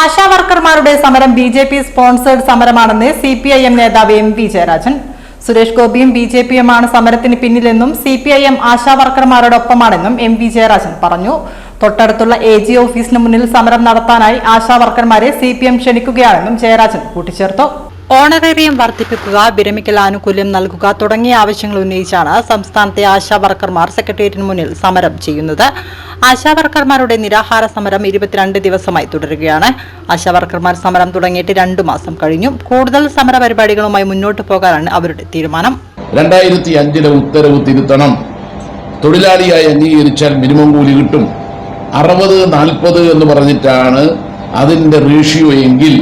ആശാ വർക്കർമാരുടെ സമരം B J P sponsored സമരമാണെന്ന് സി പി ഐ എം നേതാവ് എം വി ജയരാജൻ. സുരേഷ് ഗോപിയും ബി ജെ പിയുമാണ് സമരത്തിന് പിന്നിലെന്നും സി പി ഐ എം ആശാവർക്കർമാരോടൊപ്പമാണെന്നും എം വി ജയരാജൻ പറഞ്ഞു. തൊട്ടടുത്തുള്ള എ ജി ഓഫീസിന് മുന്നിൽ സമരം നടത്താനായി ആശാവർക്കർമാരെ സി പി എം ക്ഷണിക്കുകയാണെന്നും ജയരാജൻ കൂട്ടിച്ചേർത്തു. ഓണറേറിയം വർദ്ധിപ്പിക്കുക വിരമിക്കൽ ആനുകൂല്യം നൽകുക തുടങ്ങിയ ആവശ്യങ്ങൾ ഉന്നയിച്ചാണ് സംസ്ഥാനത്തെ ആശാ വർക്കർമാർ സെക്രട്ടേറിയറ്റിന് മുന്നിൽ സമരം ചെയ്യുന്നത്. ആശാ വർക്കർമാരുടെ നിരാഹാര സമരം ഇരുപത്തിരണ്ട് ദിവസമായി തുടരുകയാണ്. ആശാ വർക്കർമാർ സമരം തുടങ്ങിയിട്ട് രണ്ടു മാസം കഴിഞ്ഞു. കൂടുതൽ സമര പരിപാടികളുമായി മുന്നോട്ട് പോകാനാണ് അവരുടെ തീരുമാനം. രണ്ടായിരത്തി അഞ്ചിലെ ഉത്തരവ് തിരുത്തണം. തൊഴിലാളിയായി അംഗീകരിച്ചാൽ മിനിമം കൂലി കിട്ടും. അറുപത് നാൽപ്പത് എന്ന് പറഞ്ഞിട്ടാണ് അതിന്റെ റേഷ്യോ എങ്കിൽ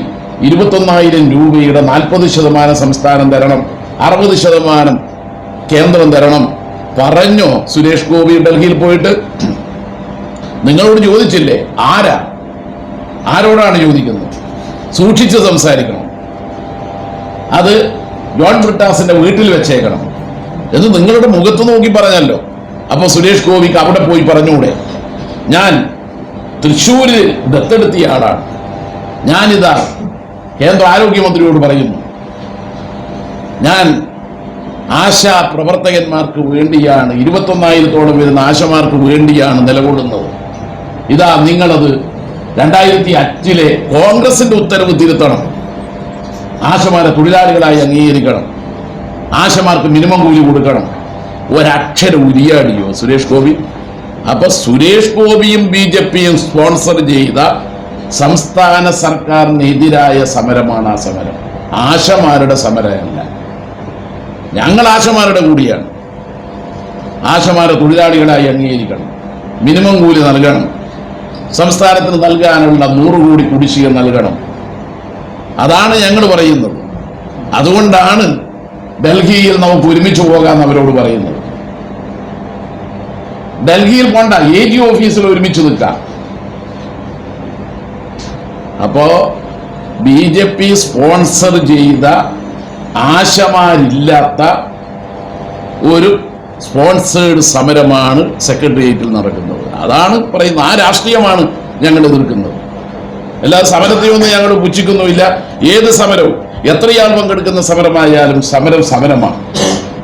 ഇരുപത്തൊന്നായിരം രൂപയുടെ നാൽപ്പത് ശതമാനം സംസ്ഥാനം തരണം അറുപത് ശതമാനം കേന്ദ്രം തരണം പറഞ്ഞോ സുരേഷ് ഗോപി ഡൽഹിയിൽ പോയിട്ട്? നിങ്ങളോട് ചോദിച്ചില്ലേ ആരാ? ആരോടാണ് ചോദിക്കുന്നത്? സൂക്ഷിച്ച് സംസാരിക്കണം. അത് ജോൺ ബ്രിട്ടാസിന്റെ വീട്ടിൽ വെച്ചേക്കണം. എന്ന് നിങ്ങളുടെ മുഖത്ത് നോക്കി പറഞ്ഞല്ലോ. അപ്പൊ സുരേഷ് ഗോപിക്ക് അവിടെ പോയി പറഞ്ഞൂടെ? ഞാൻ തൃശ്ശൂരിൽ ദത്തെടുത്തിയ ആളാണ്. ഞാനിതാ കേന്ദ്ര ആരോഗ്യമന്ത്രിയോട് പറയുന്നു ഞാൻ ആശാ പ്രവർത്തകന്മാർക്ക് വേണ്ടിയാണ് ഇരുപത്തൊന്നായിരത്തോളം വരുന്ന ആശമാർക്ക് വേണ്ടിയാണ് നിലകൊള്ളുന്നത്. ഇതാ നിങ്ങളത് രണ്ടായിരത്തി അഞ്ചിലെ കോൺഗ്രസിന്റെ ഉത്തരവ് തിരുത്തണം. ആശമാരെ തൊഴിലാളികളായി അംഗീകരിക്കണം. ആശമാർക്ക് മിനിമം കൂലി കൊടുക്കണം. ഒരക്ഷരം ഉരിയാടിയോ സുരേഷ് ഗോപി? അപ്പൊ സുരേഷ് ഗോപിയും ബി ജെ പിയും സ്പോൺസർ ചെയ്ത സംസ്ഥാന സർക്കാരിനെതിരായ സമരമാണ് ആ സമരം. ആശമാരുടെ സമരമല്ല. ഞങ്ങൾ ആശമാരുടെ കൂടിയാണ്. ആശമാരെ തൊഴിലാളികളായി അംഗീകരിക്കണം. മിനിമം കൂലി നൽകണം. സംസ്ഥാനത്തിന് നൽകാനുള്ള നൂറ് കോടി കുടിശ്ശിക നൽകണം. അതാണ് ഞങ്ങൾ പറയുന്നത്. അതുകൊണ്ടാണ് ഡൽഹിയിൽ നമുക്ക് ഒരുമിച്ച് പോകാമെന്ന് അവരോട് പറയുന്നത്. ഡൽഹിയിൽ പോണ്ട എ ജി ഓഫീസിൽ ഒരുമിച്ച് നിൽക്കാം. അപ്പോ ബി ജെ പി സ്പോൺസർ ചെയ്ത ആശമാരില്ലാത്ത ഒരു സ്പോൺസേഡ് സമരമാണ് സെക്രട്ടേറിയറ്റിൽ നടക്കുന്നത്. അതാണ് പറയുന്നത് ആ രാഷ്ട്രീയമാണ് ഞങ്ങൾ എതിർക്കുന്നത്. എല്ലാ സമരത്തെയൊന്നും ഞങ്ങൾ പുച്ഛിക്കുന്നുമില്ല. ഏത് സമരവും എത്രയാൾ പങ്കെടുക്കുന്ന സമരമായാലും സമരം സമരമാണ്.